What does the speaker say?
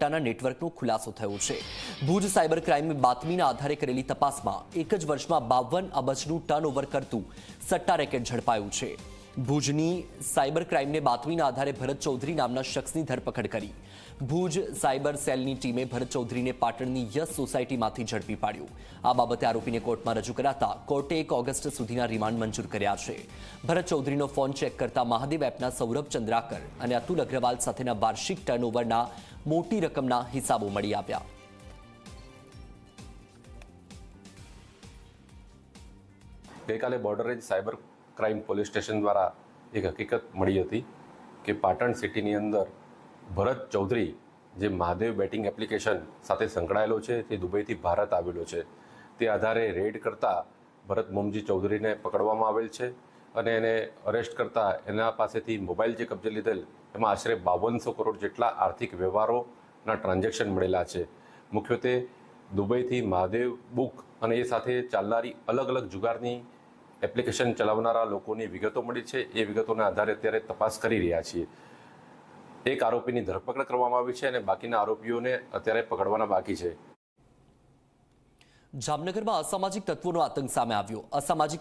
સટ્ટાના નેટવર્કનો ખુલાસો થયો છે. ભુજ સાયબર ક્રાઇમે બાતમીના આધારે કરેલી તપાસમાં એક જ વર્ષમાં બાવન અબજનું ટર્નઓવર કરતું સટ્ટા રેકેટ ઝડપાયું છે. ભુજની સાયબર ક્રાઇમને બાતમીના આધારે ભરત ચૌધરી નામના શખ્સની ધરપકડ કરી. ભુજ સાયબર સેલની ટીમે ભરત ચૌધરીને પાટણની યસ સોસાયટીમાંથી ઝડપી પાડ્યું. આ બાબતે આરોપીને કોર્ટમાં રજૂ કરાતા કોર્ટે એક ઓગસ્ટ સુધીના રિમાન્ડ મંજૂર કર્યા છે. ભરત ચૌધરીનો ફોન ચેક કરતા મહાદેવ એપના સૌરભ ચંદ્રાકર અને અતુલ અગ્રવાલ સાથેના વાર્ષિક ટર્નઓવરના મોટી રકમના હિસાબો મળી આવ્યા. ગઈકાલે border range cyber crime police station દ્વારા એક હકીકત મળી હતી કે પાટણ સિટીની અંદર ભરત ચૌધરી જે મહાદેવ બેટિંગ એપ્લિકેશન સાથે સંકળાયેલો છે, તે દુબઈથી ભારત આવેલો છે, તે આધારે રેડ કરતા ભરત મોમજી ચૌધરીને પકડવામાં આવેલ છે અને એને અરેસ્ટ કરતા એના પાસેથી મોબાઈલ જે કબજે લીધેલ, એમાં આશરે બાવનસો કરોડ જેટલા આર્થિક વ્યવહારોના ટ્રાન્ઝેક્શન મળેલા છે. મુખ્યત્વે દુબઈથી મહાદેવ બુક અને એ સાથે ચાલનારી અલગ અલગ જુગારની એપ્લિકેશન ચલાવનારા લોકોની વિગતો મળી છે. એ વિગતોના આધારે અત્યારે તપાસ કરી રહ્યા છીએ. એક આરોપીની ધરપકડ કરવામાં આવી છે અને બાકીના આરોપીઓને અત્યારે પકડવાના બાકી છે. જામનગરમાં અસામાજિક તત્વોનો આતંક સામે આવ્યો. અસામાજિક